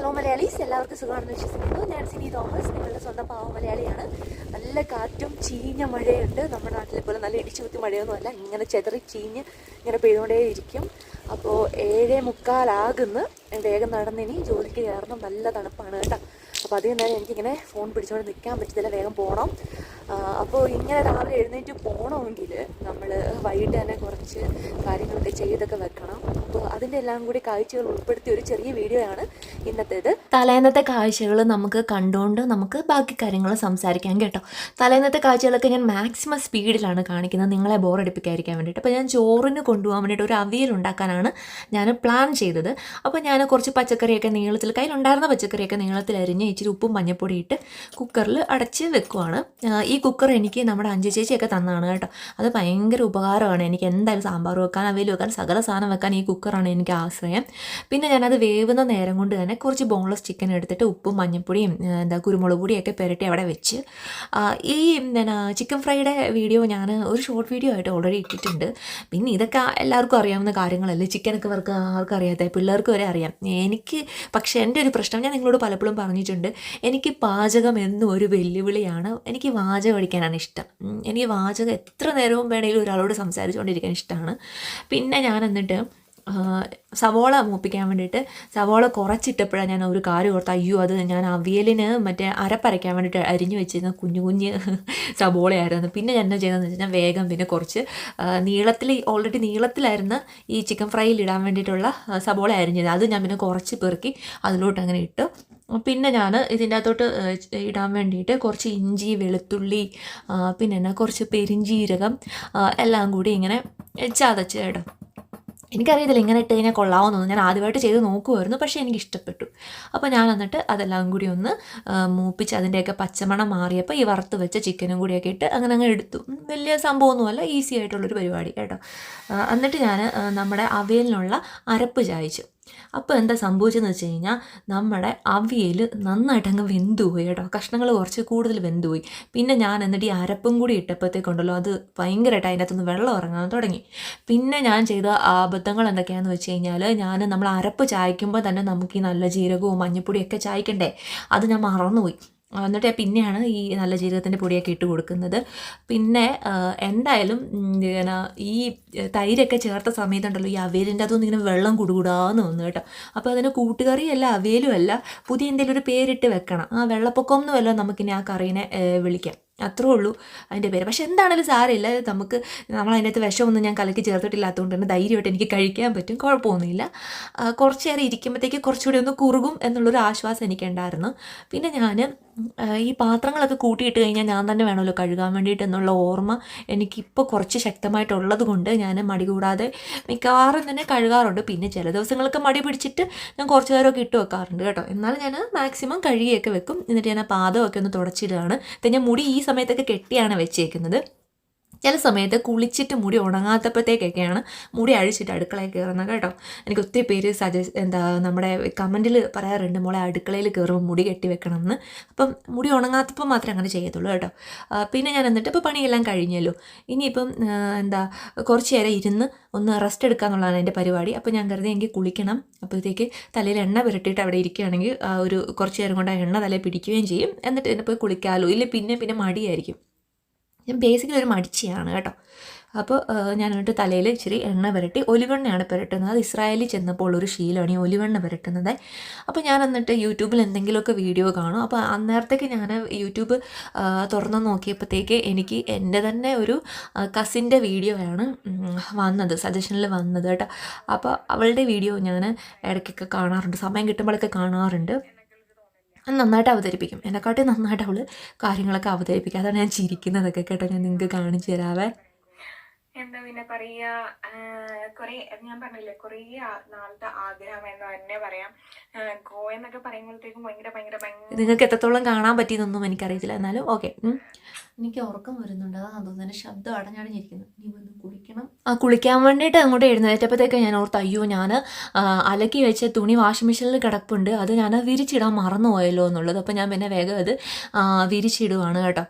Hello Malayalees എല്ലാവർക്കും സുഖമാണെന്ന് വിശ്വസിക്കുന്നു. ഞാൻ സിനി തോമസ് നിങ്ങളുടെ സ്വന്തം പാവ മലയാളിയാണ്. നല്ല കാറ്റും ചീഞ്ഞ മഴയുണ്ട്. നമ്മുടെ നാട്ടിലെ പോലെ നല്ല ഇടിച്ചു കുത്തി മഴയൊന്നുമല്ല. ഇങ്ങനെ ചെതറി ചീഞ്ഞ് ഇങ്ങനെ പെയ്തുകൊണ്ടേയിരിക്കും. അപ്പോൾ ഏഴേ മുക്കാലാകുന്ന്. വേഗം നടന്നിനി. ജോലിക്ക് കയറണം. നല്ല തണുപ്പാണ് കേട്ടോ. അപ്പോൾ അധികം നേരം എനിക്കിങ്ങനെ ഫോൺ പിടിച്ചുകൊണ്ട് നിൽക്കാൻ പറ്റത്തില്ല. വേഗം പോകണം അപ്പോൾ ഇങ്ങനെ രാവിലെ എഴുന്നേറ്റ് പോകണമെങ്കിൽ നമ്മൾ വൈകിട്ട് തന്നെ കുറച്ച് കാര്യങ്ങളൊക്കെ ചെയ്തൊക്കെ വെക്കണം. അപ്പോൾ അതിന്റെ എല്ലാം കൂടി കാഴ്ചകൾ ഉൾപ്പെടുത്തിയ ഒരു ചെറിയ വീഡിയോ ആണ് ഇന്നത്തേത്. തലേന്നത്തെ കാഴ്ചകൾ നമുക്ക് കണ്ടുകൊണ്ട് നമുക്ക് ബാക്കി കാര്യങ്ങൾ സംസാരിക്കാം കേട്ടോ. തലേന്നത്തെ കാഴ്ചകളൊക്കെ ഞാൻ മാക്സിമം സ്പീഡിലാണ് കാണിക്കുന്നത്. നിങ്ങളെ ബോറടിപ്പിക്കാതിരിക്കാൻ വേണ്ടിയിട്ട്. അപ്പോൾ ഞാൻ ചോറിന് കൊണ്ടുപോകാൻ വേണ്ടിയിട്ട് ഒരു അവിയൽ ഉണ്ടാക്കാനാണ് ഞാൻ പ്ലാൻ ചെയ്തത്. അപ്പോൾ ഞാൻ കുറച്ച് പച്ചക്കറിയൊക്കെ നീളത്തിൽ കയ്യിലുണ്ടായിരുന്ന പച്ചക്കറിയൊക്കെ നീളത്തിൽ അരിഞ്ഞ് ഇച്ചിരി ഉപ്പും മഞ്ഞപ്പൊടി ഇട്ട് കുക്കറിൽ അടച്ച് വെക്കുവാണ്. ഈ കുക്കർ എനിക്ക് നമ്മുടെ അഞ്ചു ചേച്ചിയൊക്കെ തന്നതാണ് കേട്ടോ. അത് ഭയങ്കര ഉപകാരമാണ്. എനിക്ക് എന്തായാലും സാമ്പാർ വെക്കാൻ അവയിൽ വെക്കാൻ സകല സാധനം വെക്കാൻ ഈ കുക്കറാണ് എനിക്ക് ആശ്രയം. പിന്നെ ഞാനത് വേവുന്ന നേരം കൊണ്ട് തന്നെ കുറച്ച് ബോൺലെസ് ചിക്കൻ എടുത്തിട്ട് ഉപ്പും മഞ്ഞപ്പൊടിയും എന്താ കുരുമുളക് പൊടിയൊക്കെ പുരട്ടി അവിടെ വെച്ച്. ഈ എന്നാ ചിക്കൻ ഫ്രൈയുടെ വീഡിയോ ഞാൻ ഒരു ഷോർട്ട് വീഡിയോ ആയിട്ട് ഓൾറെഡി ഇട്ടിട്ടുണ്ട്. പിന്നെ ഇതൊക്കെ എല്ലാവർക്കും അറിയാവുന്ന കാര്യങ്ങളല്ലേ? ചിക്കനൊക്കെ വർക്ക് ആർക്കും അറിയാത്ത പിള്ളേർക്ക് വരെ അറിയാം. എനിക്ക് പക്ഷേ എന്റെ ഒരു പ്രശ്നം ഞാൻ നിങ്ങളോട് പലപ്പോഴും പറഞ്ഞിട്ടുണ്ട്. എനിക്ക് പാചകം എന്നും ഒരു വെല്ലുവിളിയാണ്. എനിക്ക് വാചകം അടിക്കാനാണ് ഇഷ്ടം. എനിക്ക് വാചകം എത്ര നേരവും വേണമെങ്കിലും ഒരാളോട് സംസാരിച്ചുകൊണ്ടിരിക്കാൻ ഇഷ്ടമാണ്. പിന്നെ ഞാൻ എന്നിട്ട് സവോള മൂപ്പിക്കാൻ വേണ്ടിയിട്ട് സവോള കുറച്ചിട്ടപ്പോഴാണ് ഞാൻ ഒരു കാര്യം ഓർത്ത് അയ്യോ അത് ഞാൻ അവിയലിന് മറ്റേ അരപ്പരയ്ക്കാൻ വേണ്ടിയിട്ട് അരിഞ്ഞു വെച്ചിരുന്ന കുഞ്ഞു കുഞ്ഞ് സവോളയായിരുന്നു. പിന്നെ ഞാൻ എന്നാ ചെയ്തതെന്ന് വെച്ചാൽ വേഗം പിന്നെ കുറച്ച് നീളത്തിൽ ഓൾറെഡി നീളത്തിലായിരുന്ന ഈ ചിക്കൻ ഫ്രൈയിൽ ഇടാൻ വേണ്ടിയിട്ടുള്ള സവോള അരിഞ്ഞത്. അത് ഞാൻ പിന്നെ കുറച്ച് പെറുക്കി അതിലോട്ട് അങ്ങനെ ഇട്ടു. പിന്നെ ഞാൻ ഇതിന്റെ അകത്തോട്ട് ഇടാൻ വേണ്ടിയിട്ട് കുറച്ച് ഇഞ്ചി വെളുത്തുള്ളി പിന്നെ കുറച്ച് പെരിഞ്ചീരകം എല്ലാം കൂടി ഇങ്ങനെ ചതച്ച് കേട്ടോ. എനിക്കറിയത്തില്ല ഇങ്ങനെ ഇട്ട് കഴിഞ്ഞാൽ കൊള്ളാവുന്നൊന്നും. ഞാൻ ആദ്യമായിട്ട് ചെയ്ത് നോക്കുമായിരുന്നു പക്ഷേ എനിക്ക് ഇഷ്ടപ്പെട്ടു അപ്പോൾ ഞാൻ എന്നിട്ട് അതെല്ലാം കൂടി ഒന്ന് മൂപ്പിച്ച് അതിന്റെയൊക്കെ പച്ചമണം മാറിയപ്പോൾ ഈ വറുത്ത് വെച്ച ചിക്കനും കൂടിയൊക്കെ ഇട്ട് അങ്ങനെ അങ്ങ് എടുത്തു. വലിയ സംഭവമൊന്നുമല്ല ഈസി ആയിട്ടുള്ളൊരു പരിപാടി കേട്ടോ. എന്നിട്ട് ഞാൻ നമ്മുടെ അവയലിനുള്ള അരപ്പ് ചായച്ചു. അപ്പോൾ എന്താ സംഭവിച്ചതെന്ന് വെച്ച് കഴിഞ്ഞാൽ നമ്മുടെ അവിയൽ നന്നായിട്ട് അങ്ങ് വെന്തുപോയി കേട്ടോ. കഷ്ണങ്ങൾ കുറച്ച് കൂടുതൽ വെന്തുപോയി. പിന്നെ ഞാൻ എന്നിട്ട് ഈ അരപ്പും കൂടി ഇട്ടപ്പോഴത്തേക്കുണ്ടല്ലോ അത് ഭയങ്കരമായിട്ട് അതിന്റെ അകത്തുനിന്ന് വെള്ളം ഇറങ്ങാൻ തുടങ്ങി. പിന്നെ ഞാൻ ചെയ്ത അബദ്ധങ്ങൾ എന്തൊക്കെയാണെന്ന് വെച്ച് കഴിഞ്ഞാൽ ഞാൻ നമ്മൾ അരപ്പ് ചായക്കുമ്പോൾ തന്നെ നമുക്ക് ഈ നല്ല ജീരകവും മഞ്ഞപ്പൊടിയൊക്കെ ചായക്കണ്ടേ അത് ഞാൻ മറന്നുപോയി. എന്നിട്ട് പിന്നെയാണ് ഈ നല്ല ജീരകത്തിന്റെ പൊടിയൊക്കെ ഇട്ട് കൊടുക്കുന്നത്. പിന്നെ എന്തായാലും പിന്നെ ഈ തൈരൊക്കെ ചേർത്ത സമയത്തുണ്ടല്ലോ ഈ അവേലിന്റെ അതൊന്നും ഇങ്ങനെ വെള്ളം കുടുകൂടാന്ന് വന്നു കേട്ടോ. അപ്പോൾ അതിന് കൂട്ടുകറിയല്ല അവേലും അല്ല പുതിയ എന്തെങ്കിലും ഒരു പേരിട്ട് വെക്കണം. ആ വെള്ളപ്പൊക്കം എന്നും വല്ല നമുക്കിനി ആ കറീനെ വിളിക്കാം. അത്രേ ഉള്ളൂ അതിന്റെ പേര്. പക്ഷെ എന്താണെങ്കിലും സാരമില്ല. നമുക്ക് നമ്മൾ അതിനകത്ത് വിഷമൊന്നും ഞാൻ കലക്കി ചേർത്തിട്ടില്ലാത്തതുകൊണ്ട് തന്നെ ധൈര്യമായിട്ട് എനിക്ക് കഴിക്കാൻ പറ്റും. കുഴപ്പമൊന്നുമില്ല. കുറച്ചേറെ ഇരിക്കുമ്പോഴത്തേക്ക് കുറച്ചുകൂടി ഒന്ന് കുറുകും എന്നുള്ളൊരു ആശ്വാസം എനിക്കുണ്ടായിരുന്നു. പിന്നെ ഞാൻ ഈ പാത്രങ്ങളൊക്കെ കൂട്ടിയിട്ട് കഴിഞ്ഞാൽ ഞാൻ തന്നെ വേണമല്ലോ കഴുകാൻ വേണ്ടിയിട്ട് എന്നുള്ള ഓർമ്മ എനിക്കിപ്പോൾ കുറച്ച് ശക്തമായിട്ടുള്ളത് കൊണ്ട് ഞാൻ മടി കൂടാതെ മിക്കവാറും തന്നെ കഴുകാറുണ്ട്. പിന്നെ ചില ദിവസങ്ങളൊക്കെ മടി പിടിച്ചിട്ട് ഞാൻ കുറച്ച് നേരമൊക്കെ ഇട്ട് വെക്കാറുണ്ട് കേട്ടോ. എന്നാൽ ഞാൻ മാക്സിമം കഴുകിയൊക്കെ വെക്കും. എന്നിട്ട് ഞാൻ ആ പാദമൊക്കെ ഒന്ന് തുടച്ചിടുകയാണ്. പിന്നെ ഞാൻ മുടി ഈ സമയത്തൊക്കെ കെട്ടിയാണ് വെച്ചേക്കുന്നത്. ചില സമയത്ത് കുളിച്ചിട്ട് മുടി ഉണങ്ങാത്തപ്പോഴത്തേക്കൊക്കെയാണ് മുടി അഴിച്ചിട്ട് അടുക്കളയിൽ കയറുന്നത് കേട്ടോ. എനിക്ക് ഒത്തിരി പേര് സജസ്റ്റ് എന്താ നമ്മുടെ കമന്റിൽ പറയാറുണ്ട് മോളെ അടുക്കളയിൽ കയറുമ്പോൾ മുടി കെട്ടി വെക്കണം എന്ന് അപ്പം മുടി ഉണങ്ങാത്തപ്പോൾ മാത്രമേ അങ്ങനെ ചെയ്യത്തുള്ളൂ കേട്ടോ. പിന്നെ ഞാൻ എന്നിട്ട് ഇപ്പോൾ പണിയെല്ലാം കഴിഞ്ഞല്ലോ. ഇനിയിപ്പം എന്താ കുറച്ച് നേരം ഇരുന്ന് ഒന്ന് റെസ്റ്റ് എടുക്കുക എന്നുള്ളതാണ് എന്റെ പരിപാടി. അപ്പോൾ ഞാൻ കരുതി എനിക്ക് കുളിക്കണം. അപ്പോഴത്തേക്ക് തലയിൽ എണ്ണ പുരട്ടിയിട്ട് അവിടെ ഇരിക്കുകയാണെങ്കിൽ ഒരു കുറച്ച് നേരം കൊണ്ട് ആ എണ്ണ തലയിൽ പിടിക്കുകയും ചെയ്യും. എന്നിട്ട് എന്നെ പോയി കുളിക്കാമല്ലോ. ഇല്ലെങ്കിൽ പിന്നെ പിന്നെ മടിയായിരിക്കും. ഞാൻ ബേസിക്കലി ഒരു മടിച്ചിയാണ് കേട്ടോ. അപ്പോൾ ഞാൻ എന്നിട്ട് തലയിൽ ഇച്ചിരി എണ്ണ പുരട്ടി ഒലിവെണ്ണയാണ് പുരട്ടുന്നത്. അത് ഇസ്രായേലിൽ ചെന്നപ്പോൾ ഒരു ശീലമാണ് ഈ ഒലിവെണ്ണ പുരട്ടുന്നത്. അപ്പോൾ ഞാൻ എന്നിട്ട് യൂട്യൂബിൽ എന്തെങ്കിലുമൊക്കെ വീഡിയോ കാണും. അപ്പോൾ അന്നേരത്തേക്ക് ഞാൻ യൂട്യൂബ് തുറന്ന് നോക്കിയപ്പോഴത്തേക്ക് എനിക്ക് എന്റെ തന്നെ ഒരു കസിന്റെ വീഡിയോ ആണ് വന്നത് സജഷനിൽ വന്നത് കേട്ടോ. അപ്പോൾ അവളുടെ വീഡിയോ ഞാൻ ഇടയ്ക്കൊക്കെ കാണാറുണ്ട്. സമയം കിട്ടുമ്പോഴൊക്കെ കാണാറുണ്ട്. അത് നന്നായിട്ട് അവതരിപ്പിക്കും. എന്നെക്കാട്ടി നന്നായിട്ട് അവൾ കാര്യങ്ങളൊക്കെ അവതരിപ്പിക്കും. അതാണ് ഞാൻ ചിരിക്കുന്നതൊക്കെ കേട്ടോ ഞാൻ നിങ്ങൾക്ക് കാണിച്ചു തരാവേ. എന്താ പിന്നെ പറയാ കുറെ ഞാൻ പറഞ്ഞില്ലേ കുറേ നാളത്തെ ആഗ്രഹം എന്ന് തന്നെ പറയാം. ഗോ എന്നൊക്കെ പറയുമ്പോഴത്തേക്കും ഭയങ്കര ഭയങ്കര ഭയങ്കര നിങ്ങൾക്ക് എത്രത്തോളം കാണാൻ പറ്റിയെന്നൊന്നും എനിക്കറിയത്തില്ല. എന്നാലും ഓക്കെ. എനിക്ക് ഉറക്കം വരുന്നുണ്ട്. അതാണ് തന്നെ ശബ്ദം അടഞ്ഞടഞ്ഞിരിക്കുന്നു. നീ വന്ന് കുളിക്കണം. ആ കുളിക്കാൻ വേണ്ടിയിട്ട് അങ്ങോട്ട് എഴുന്നേറ്റപ്പോഴത്തേക്ക് ഞാൻ ഓർത്ത് അയ്യോ ഞാൻ അലക്കി വെച്ച തുണി വാഷിംഗ് മെഷീനിൽ കിടപ്പുണ്ട്. അത് ഞാൻ വിരിച്ചിടാൻ മറന്നുപോയല്ലോ എന്നുള്ളത്. അപ്പോൾ ഞാൻ പിന്നെ വേഗം അത് ആ, വിരിച്ചിടുവാണ് കേട്ടോ.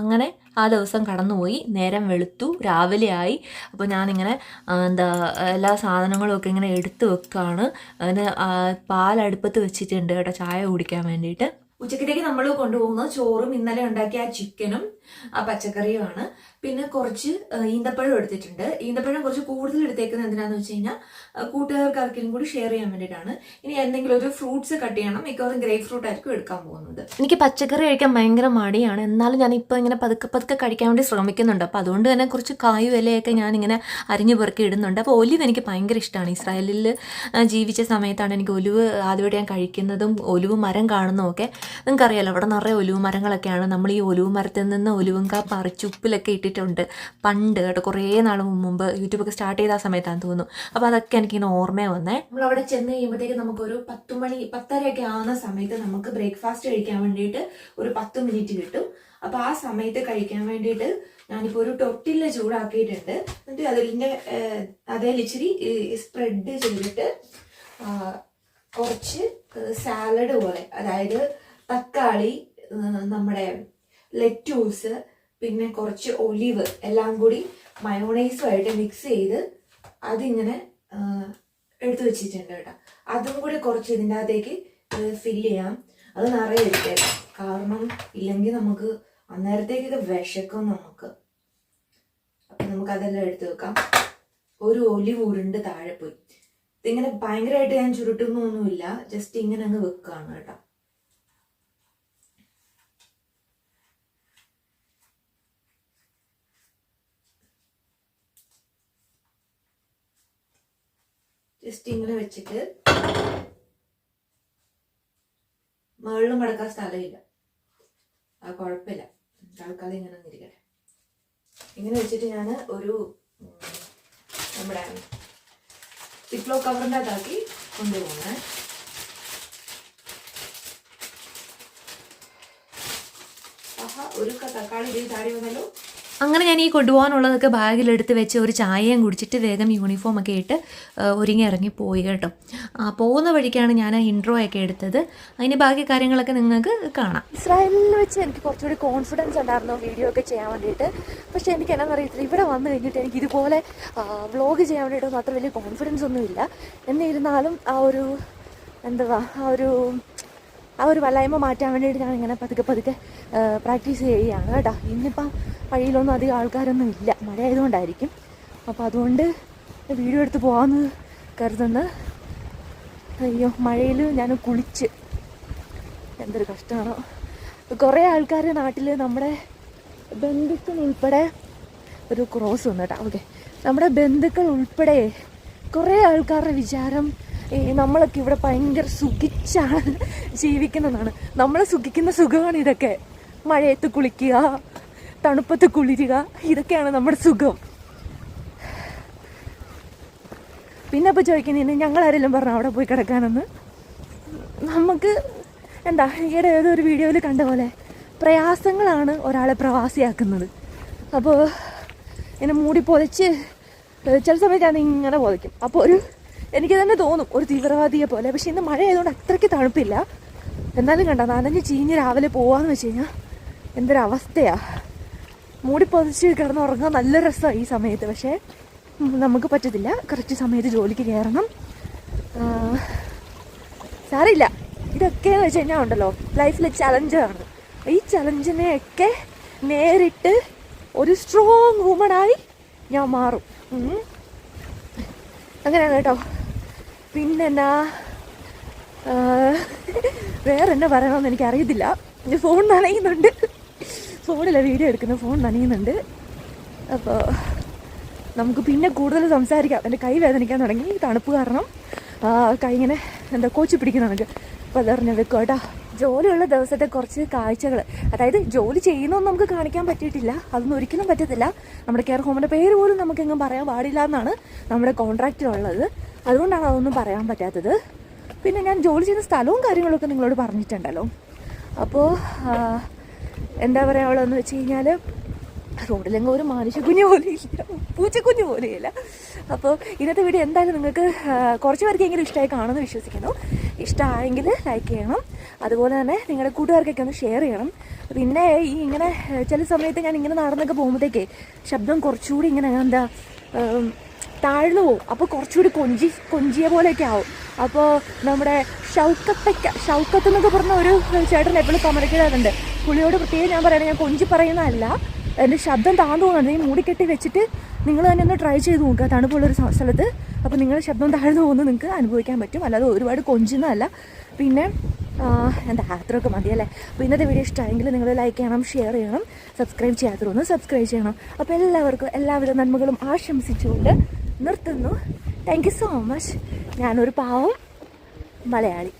അങ്ങനെ ആ ദിവസം കടന്നുപോയി. നേരം വെളുത്തു രാവിലെ ആയി. അപ്പോൾ ഞാനിങ്ങനെ എന്താ എല്ലാ സാധനങ്ങളും ഒക്കെ ഇങ്ങനെ എടുത്ത് വെക്കുകയാണ് അതിന് പാലടുപ്പത്ത് വെച്ചിട്ടുണ്ട് കേട്ടോ ചായ കുടിക്കാൻ വേണ്ടിയിട്ട്. ഉച്ചക്കത്തേക്ക് നമ്മൾ കൊണ്ടുപോകുന്നത് ചോറും ഇന്നലെ ഉണ്ടാക്കിയ ചിക്കനും ആ പച്ചക്കറിയുമാണ് പിന്നെ കുറച്ച് ഈന്തപ്പഴം എടുത്തിട്ടുണ്ട്. ഈന്തപ്പഴം കുറച്ച് കൂടുതൽ എടുത്തേക്കുന്നത് എന്തിനാന്ന് വെച്ച് കഴിഞ്ഞാൽ കൂട്ടുകാർക്ക് ആർക്കെങ്കിലും കൂടി ഷെയർ ചെയ്യാൻ വേണ്ടിയിട്ടാണ്. ഇനി എന്തെങ്കിലും ഒരു ഫ്രൂട്ട്സ് കട്ട് ചെയ്യണം. മിക്കവാറും ഗ്രേപ്പ് ഫ്രൂട്ട് ആയിരിക്കും എടുക്കാൻ പോകുന്നത്. എനിക്ക് പച്ചക്കറി കഴിക്കാൻ ഭയങ്കര മടിയാണ്. എന്നാലും ഞാൻ ഇപ്പോൾ ഇങ്ങനെ പതുക്കെ പതുക്കെ കഴിക്കാൻ വേണ്ടി ശ്രമിക്കുന്നുണ്ട്. അപ്പോൾ അതുകൊണ്ട് തന്നെ കുറച്ച് കായും ഞാൻ ഇങ്ങനെ അരിഞ്ഞു പെറുക്കി ഇടുന്നുണ്ട്. അപ്പോൾ ഒലിവ് എനിക്ക് ഭയങ്കര ഇഷ്ടമാണ് ഇസ്രായേലിൽ ജീവിച്ച സമയത്താണ് എനിക്ക് ഒലിവ് ആദ്യമായിട്ട് ഞാൻ കഴിക്കുന്നതും ഒലിവ് മരം കാണുന്നതും ഒക്കെ. നിങ്ങൾക്കറിയാലോ അവിടെ നിറയെ ഒലിവ് മരങ്ങളൊക്കെയാണ്. നമ്മൾ ഈ ഒലിവ് മരത്തിൽ നിന്ന് ഒലിവും കാ പറിച്ച് ഉപ്പിലൊക്കെ ഇട്ടിട്ടുണ്ട്. പണ്ട് കേട്ടോ കുറേ നാൾ മുമ്പ് യൂട്യൂബൊക്കെ സ്റ്റാർട്ട് ചെയ്ത ആ സമയത്താണെന്ന് തോന്നുന്നു. അപ്പോൾ അതൊക്കെ എനിക്കിങ്ങനെ ഓർമ്മ വന്നേ. നമ്മൾ അവിടെ ചെന്ന് കഴിയുമ്പോഴത്തേക്ക് നമുക്കൊരു പത്ത് മണി പത്തരയൊക്കെ ആവുന്ന സമയത്ത് നമുക്ക് ബ്രേക്ക്ഫാസ്റ്റ് കഴിക്കാൻ വേണ്ടിയിട്ട് ഒരു പത്ത് മിനിറ്റ് കിട്ടും. അപ്പോൾ ആ സമയത്ത് കഴിക്കാൻ വേണ്ടിയിട്ട് ഞാനിപ്പോൾ ഒരു ടൊട്ടില്ല ചൂടാക്കിയിട്ടുണ്ട്. എന്നിട്ട് അതിന്റെ അതേ ഇച്ചിരി സ്പ്രെഡ് ചെയ്തിട്ട് കുറച്ച് സാലഡ് പോലെ. അതായത് തക്കാളി നമ്മുടെ ലെറ്റൂസ് പിന്നെ കുറച്ച് ഒലിവ് എല്ലാം കൂടി മയോണൈസുമായിട്ട് മിക്സ് ചെയ്ത് അതിങ്ങനെ എടുത്തു വെച്ചിട്ടുണ്ട് കേട്ടോ. അതും കൂടി കുറച്ച് ഇതിന്റെ അകത്തേക്ക് ഫില്ല് ചെയ്യാം. അത് നിറയെ എടുത്തേക്കാം കാരണം ഇല്ലെങ്കിൽ നമുക്ക് അന്നേരത്തേക്ക് ഇത് വിശക്കും നമുക്ക്. അപ്പം നമുക്ക് അതെല്ലാം എടുത്തു വെക്കാം. ഒരു ഒലിവ് ഉരുണ്ട് താഴെ പോയി. ഇതിങ്ങനെ ഭയങ്കരമായിട്ട് ഞാൻ ചുരുട്ടുന്നൊന്നുമില്ല. ജസ്റ്റ് ഇങ്ങനെ അങ്ങ് വെക്കുകയാണ് കേട്ടോ. ജസ്റ്റ് ഇങ്ങനെ വെച്ചിട്ട് മുകളിലും മടക്കാൻ സ്ഥലമില്ല. ആ കുഴപ്പമില്ല. തൽക്കാലം ഇങ്ങനെ ഇരിക്കട്ടെ ഇങ്ങനെ വെച്ചിട്ട് ഞാൻ ഒരു നമ്മുടെ സിപ്ലോ കവറിന്റെ അകത്താക്കി കൊണ്ടുപോകണേ ഒരു തക്കാളി താഴെ വന്നല്ലോ. അങ്ങനെ ഞാൻ ഈ കൊണ്ടുപോകാനുള്ളതൊക്കെ ബാഗിലെടുത്ത് വെച്ച് ഒരു ചായയും കുടിച്ചിട്ട് വേഗം യൂണിഫോം ഒക്കെ ഇട്ട് ഒരുങ്ങി ഇറങ്ങി പോയി കേട്ടോ. പോകുന്ന വഴിക്കാണ് ഞാൻ ഇൻട്രോ ഒക്കെ എടുത്തത്. അതിന് ബാക്കി കാര്യങ്ങളൊക്കെ നിങ്ങൾക്ക് കാണാം. ഇസ്രായേലിൽ വെച്ച് എനിക്ക് കുറച്ചുകൂടി കോൺഫിഡൻസ് ഉണ്ടായിരുന്നു വീഡിയോ ഒക്കെ ചെയ്യാൻ വേണ്ടിയിട്ട്. പക്ഷേ എനിക്ക് എന്നാന്ന് അറിയത്തില്ല. ഇവിടെ വന്നു കഴിഞ്ഞിട്ട് എനിക്ക് ഇതുപോലെ വ്ളോഗ് ചെയ്യാൻ വേണ്ടിയിട്ട് മാത്രം വലിയ കോൺഫിഡൻസ് ഒന്നുമില്ല. എന്നിരുന്നാലും ആ ഒരു എന്തുവാ ആ ഒരു ആ ഒരു വല്ലായ്മ മാറ്റാൻ വേണ്ടിയിട്ട് ഞാൻ ഇങ്ങനെ പതുക്കെ പതുക്കെ പ്രാക്ടീസ് ചെയ്യുകയാണ് കേട്ടോ. ഇന്നിപ്പം വഴിയിലൊന്നും അധികം ആൾക്കാരൊന്നും ഇല്ല. മഴ ആയതുകൊണ്ടായിരിക്കും അപ്പോൾ അതുകൊണ്ട് വീഡിയോ എടുത്ത് പോകാമെന്ന് കരുതുന്നു. അയ്യോ മഴയിൽ ഞാൻ കുളിച്ച്. എന്തൊരു കഷ്ടമാണോ. കുറേ ആൾക്കാർ നാട്ടിൽ നമ്മുടെ ബന്ധുക്കൾ ഉൾപ്പെടെ ഒരു ക്രോസ് വന്നു കേട്ടോ. ഓക്കെ നമ്മുടെ ബന്ധുക്കൾ ഉൾപ്പെടെ കുറേ ആൾക്കാരുടെ വിചാരം നമ്മളൊക്കെ ഇവിടെ ഭയങ്കര സുഖിച്ചാണ് ജീവിക്കുന്നതാണ്. നമ്മൾ സുഖിക്കുന്ന സുഖമാണ് ഇതൊക്കെ. മഴയത്ത് കുളിക്കുക തണുപ്പത്ത് കുളിരുക ഇതൊക്കെയാണ് നമ്മുടെ സുഖം. പിന്നെ ഇപ്പോൾ ചോദിക്കുന്നതിന് ഞങ്ങളാരെങ്കിലും പറഞ്ഞു അവിടെ പോയി കിടക്കാനെന്ന്? നമുക്ക് എന്താ ഈയിടെ ഏതൊരു വീഡിയോയിൽ കണ്ട പോലെ പ്രയാസങ്ങളാണ് ഒരാളെ പ്രവാസിയാക്കുന്നത്. അപ്പോൾ ഇങ്ങനെ മൂടി പൊതച്ച് ചില സമയത്ത് ഞാൻ ഇങ്ങനെ പൊതയ്ക്കും. അപ്പോൾ ഒരു എനിക്ക് തന്നെ തോന്നും ഒരു തീവ്രവാദിയെ പോലെ. പക്ഷെ ഇന്ന് മഴ ആയതുകൊണ്ട് അത്രയ്ക്ക് തണുപ്പില്ല. എന്നാലും കണ്ട നനഞ്ഞ് ചീഞ്ഞ് രാവിലെ പോവാന്ന് വെച്ച് കഴിഞ്ഞാൽ എന്തൊരവസ്ഥയാ. മൂടി പൊതിച്ച് കിടന്നുറങ്ങാൻ നല്ല രസമാണ് ഈ സമയത്ത്. പക്ഷേ നമുക്ക് പറ്റത്തില്ല. കറക്റ്റ് സമയത്ത് ജോലിക്ക് കയറണം. സാറില്ല ഇതൊക്കെ എന്ന് വെച്ച് കഴിഞ്ഞാൽ ഉണ്ടല്ലോ ലൈഫിലെ ചലഞ്ചാണ് ഈ ചലഞ്ചിനെയൊക്കെ നേരിട്ട് ഒരു സ്ട്രോങ് വുമണായി ഞാൻ മാറും. അങ്ങനെയാണ് കേട്ടോ. പിന്നെന്നാ വേറെ എന്നാ പറയണമെന്ന് എനിക്ക് അറിയത്തില്ല ഫോൺ നനയുന്നുണ്ട്. ഫോണിലെ വീഡിയോ എടുക്കുന്ന ഫോൺ നനയുന്നുണ്ട്. അപ്പോൾ നമുക്ക് പിന്നെ കൂടുതൽ സംസാരിക്കാം. എന്റെ കൈ വേദനിക്കാൻ തുടങ്ങി തണുപ്പ് കാരണം. കൈ ഇങ്ങനെ എന്താ കോച്ചി പിടിക്കുന്ന നമുക്ക് അപ്പോൾ അതറിഞ്ഞ വെക്കും കേട്ടോ. ജോലിയുള്ള ദിവസത്തെ കുറച്ച് കാഴ്ചകൾ അതായത് ജോലി ചെയ്യുന്നതൊന്നും നമുക്ക് കാണിക്കാൻ പറ്റിയിട്ടില്ല. അതൊന്നും ഒരിക്കലും പറ്റത്തില്ല. നമ്മുടെ കെയർ ഹോമിന്റെ പേര് പോലും നമുക്കെങ്ങും പറയാൻ പാടില്ല എന്നാണ് നമ്മുടെ കോൺട്രാക്റ്റിലുള്ളത് അതുകൊണ്ടാണ് അതൊന്നും പറയാൻ പറ്റാത്തത്. പിന്നെ ഞാൻ ജോലി ചെയ്യുന്ന സ്ഥലവും കാര്യങ്ങളൊക്കെ നിങ്ങളോട് പറഞ്ഞിട്ടുണ്ടല്ലോ. അപ്പോൾ എന്താ പറയുക അവളെന്ന് വെച്ച് കഴിഞ്ഞാൽ റോഡിലെങ്കിൽ ഒരു മനുഷ്യക്കുഞ്ഞ് പോലും ഇല്ല. പൂച്ചക്കുഞ്ഞ് പോലും ഇല്ല. അപ്പോൾ ഇന്നത്തെ വീഡിയോ എന്തായാലും നിങ്ങൾക്ക് കുറച്ച് പേർക്കെങ്കിലും ഇഷ്ടമായി കാണുമെന്ന് വിശ്വസിക്കുന്നു. ഇഷ്ടമായെങ്കിൽ ലൈക്ക് ചെയ്യണം. അതുപോലെ തന്നെ നിങ്ങളുടെ കൂട്ടുകാർക്കൊക്കെ ഒന്ന് ഷെയർ ചെയ്യണം. പിന്നെ ഈ ഇങ്ങനെ ചില സമയത്ത് ഞാൻ ഇങ്ങനെ നടന്നൊക്കെ പോകുമ്പോഴത്തേക്കേ ശബ്ദം കുറച്ചുകൂടി ഇങ്ങനെ എന്താ താഴ്ന്നു പോകും അപ്പോൾ കുറച്ചുകൂടി കൊഞ്ചി കൊഞ്ചിയ പോലെയൊക്കെ ആവും. അപ്പോൾ നമ്മുടെ ഷൗക്കത്തക്ക ഷൗക്കത്ത് എന്നൊക്കെ പറഞ്ഞ ഒരു ചേട്ടൻ എപ്പോഴും കമന്റ് പുളിയോട് പ്രത്യേകം ഞാൻ പറയണേ ഞാൻ കൊഞ്ചി പറയുന്നതല്ല. എന്റെ ശബ്ദം താഴ്ന്നു പോകുന്നുണ്ട് ഈ മൂടിക്കെട്ടി വെച്ചിട്ട് നിങ്ങൾ തന്നെ ഒന്ന് ട്രൈ ചെയ്ത് നോക്കുക. തണുപ്പുള്ളൊരു സ്ഥലത്ത്. അപ്പോൾ നിങ്ങളുടെ ശബ്ദം താഴ്ന്നു പോകുന്നത് നിങ്ങൾക്ക് അനുഭവിക്കാൻ പറ്റും. അല്ലാതെ ഒരുപാട് കൊഞ്ചുന്നതല്ല. പിന്നെ എന്താ അത്രയൊക്കെ മതിയല്ലേ അപ്പോൾ ഇന്നത്തെ വീഡിയോ ഇഷ്ടമായെങ്കിൽ നിങ്ങൾ ലൈക്ക് ചെയ്യണം ഷെയർ ചെയ്യണം സബ്സ്ക്രൈബ് ചെയ്യാത്തതൊന്ന് സബ്സ്ക്രൈബ് ചെയ്യണം. അപ്പോൾ എല്ലാവർക്കും എല്ലാവിധ നന്മകളും ആശംസിച്ചുകൊണ്ട് നിർത്തുന്നു. താങ്ക് യു സോ മച്ച് ഞാനൊരു പാവം മലയാളി.